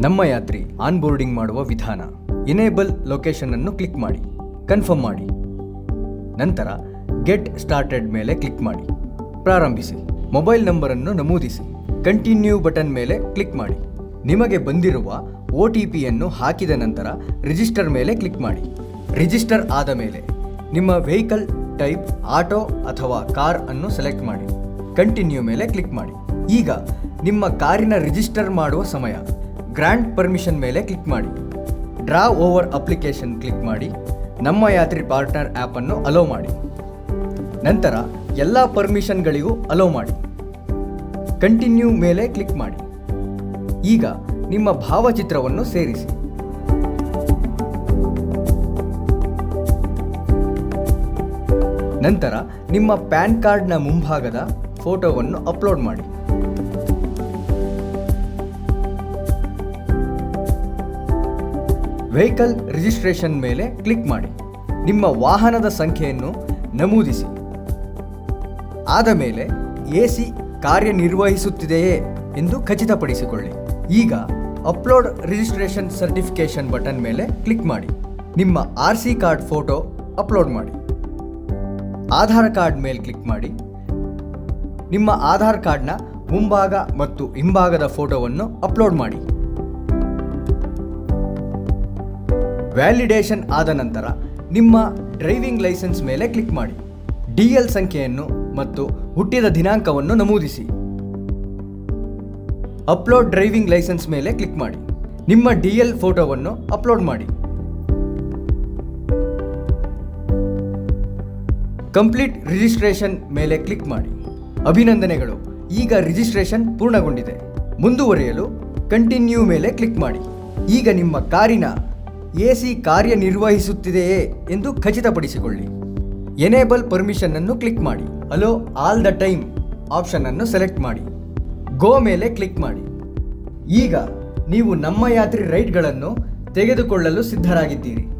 ನಮ್ಮ ಯಾತ್ರಿ ಆನ್ಬೋರ್ಡಿಂಗ್ ಮಾಡುವ ವಿಧಾನ. ಎನೇಬಲ್ ಲೊಕೇಶನ್ ಅನ್ನು ಕ್ಲಿಕ್ ಮಾಡಿ. ಕನ್ಫರ್ಮ್ ಮಾಡಿ. ನಂತರ ಗೆಟ್ ಸ್ಟಾರ್ಟೆಡ್ ಮೇಲೆ ಕ್ಲಿಕ್ ಮಾಡಿ. ಪ್ರಾರಂಭಿಸಿ. ಮೊಬೈಲ್ ನಂಬರನ್ನು ನಮೂದಿಸಿ. ಕಂಟಿನ್ಯೂ ಬಟನ್ ಮೇಲೆ ಕ್ಲಿಕ್ ಮಾಡಿ. ನಿಮಗೆ ಬಂದಿರುವ ಒ ಟಿ ಪಿಯನ್ನು ಹಾಕಿದ ನಂತರ ರಿಜಿಸ್ಟರ್ ಮೇಲೆ ಕ್ಲಿಕ್ ಮಾಡಿ. ರಿಜಿಸ್ಟರ್ ಆದ ಮೇಲೆ ನಿಮ್ಮ ವೆಹಿಕಲ್ ಟೈಪ್ ಆಟೋ ಅಥವಾ ಕಾರ್ ಅನ್ನು ಸೆಲೆಕ್ಟ್ ಮಾಡಿ. ಕಂಟಿನ್ಯೂ ಮೇಲೆ ಕ್ಲಿಕ್ ಮಾಡಿ. ಈಗ ನಿಮ್ಮ ಕಾರಿನ ರಿಜಿಸ್ಟರ್ ಮಾಡುವ ಸಮಯ. ಗ್ರ್ಯಾಂಡ್ ಪರ್ಮಿಷನ್ ಮೇಲೆ ಕ್ಲಿಕ್ ಮಾಡಿ. ಡ್ರಾ ಓವರ್ ಅಪ್ಲಿಕೇಶನ್ ಕ್ಲಿಕ್ ಮಾಡಿ. ನಮ್ಮ ಯಾತ್ರಿ ಪಾರ್ಟ್ನರ್ ಆ್ಯಪನ್ನು ಅಲೋ ಮಾಡಿ. ನಂತರ ಎಲ್ಲ ಪರ್ಮಿಷನ್ಗಳಿಗೂ ಅಲೋ ಮಾಡಿ. ಕಂಟಿನ್ಯೂ ಮೇಲೆ ಕ್ಲಿಕ್ ಮಾಡಿ. ಈಗ ನಿಮ್ಮ ಭಾವಚಿತ್ರವನ್ನು ಸೇರಿಸಿ. ನಂತರ ನಿಮ್ಮ ಪ್ಯಾನ್ ಕಾರ್ಡ್ನ ಮುಂಭಾಗದ ಫೋಟೋವನ್ನು ಅಪ್ಲೋಡ್ ಮಾಡಿ. ವೆಹಿಕಲ್ ರಿಜಿಸ್ಟ್ರೇಷನ್ ಮೇಲೆ ಕ್ಲಿಕ್ ಮಾಡಿ. ನಿಮ್ಮ ವಾಹನದ ಸಂಖ್ಯೆಯನ್ನು ನಮೂದಿಸಿ. ಆದ ಮೇಲೆ ಎ ಸಿ ಕಾರ್ಯನಿರ್ವಹಿಸುತ್ತಿದೆಯೇ ಎಂದು ಖಚಿತಪಡಿಸಿಕೊಳ್ಳಿ. ಈಗ ಅಪ್ಲೋಡ್ ರಿಜಿಸ್ಟ್ರೇಷನ್ ಸರ್ಟಿಫಿಕೇಶನ್ ಬಟನ್ ಮೇಲೆ ಕ್ಲಿಕ್ ಮಾಡಿ. ನಿಮ್ಮ R C card photo upload ಮಾಡಿ. ಆಧಾರ್ ಕಾರ್ಡ್ ಮೇಲೆ ಕ್ಲಿಕ್ ಮಾಡಿ. ನಿಮ್ಮ ಆಧಾರ್ ಕಾರ್ಡ್ನ ಮುಂಭಾಗ ಮತ್ತು ಹಿಂಭಾಗದ ಫೋಟೋವನ್ನು ಅಪ್ಲೋಡ್ ಮಾಡಿ. ವ್ಯಾಲಿಡೇಷನ್ ಆದ ನಂತರ ನಿಮ್ಮ ಡ್ರೈವಿಂಗ್ ಲೈಸೆನ್ಸ್ ಮೇಲೆ ಕ್ಲಿಕ್ ಮಾಡಿ. ಡಿ ಎಲ್ ಸಂಖ್ಯೆಯನ್ನು ಮತ್ತು ಹುಟ್ಟಿದ ದಿನಾಂಕವನ್ನು ನಮೂದಿಸಿ. ಅಪ್ಲೋಡ್ ಡ್ರೈವಿಂಗ್ ಲೈಸೆನ್ಸ್ ಮೇಲೆ ಕ್ಲಿಕ್ ಮಾಡಿ. ನಿಮ್ಮ ಡಿ ಎಲ್ ಫೋಟೋವನ್ನು ಅಪ್ಲೋಡ್ ಮಾಡಿ. ಕಂಪ್ಲೀಟ್ ರಿಜಿಸ್ಟ್ರೇಷನ್ ಮೇಲೆ ಕ್ಲಿಕ್ ಮಾಡಿ. ಅಭಿನಂದನೆಗಳು. ಈಗ ರಿಜಿಸ್ಟ್ರೇಷನ್ ಪೂರ್ಣಗೊಂಡಿದೆ. ಮುಂದುವರಿಯಲು ಕಂಟಿನ್ಯೂ ಮೇಲೆ ಕ್ಲಿಕ್ ಮಾಡಿ. ಈಗ ನಿಮ್ಮ ಕಾರಿನ ಎ ಸಿ ಕಾರ್ಯನಿರ್ವಹಿಸುತ್ತಿದೆಯೇ ಎಂದು ಖಚಿತಪಡಿಸಿಕೊಳ್ಳಿ. ಎನೇಬಲ್ ಪರ್ಮಿಷನ್ ಅನ್ನು ಕ್ಲಿಕ್ ಮಾಡಿ. Allow all the time option ಅನ್ನು ಸೆಲೆಕ್ಟ್ ಮಾಡಿ. ಗೋ ಮೇಲೆ ಕ್ಲಿಕ್ ಮಾಡಿ. ಈಗ ನೀವು ನಮ್ಮ ಯಾತ್ರಿ ರೈಡ್ಗಳನ್ನು ತೆಗೆದುಕೊಳ್ಳಲು ಸಿದ್ಧರಾಗಿದ್ದೀರಿ.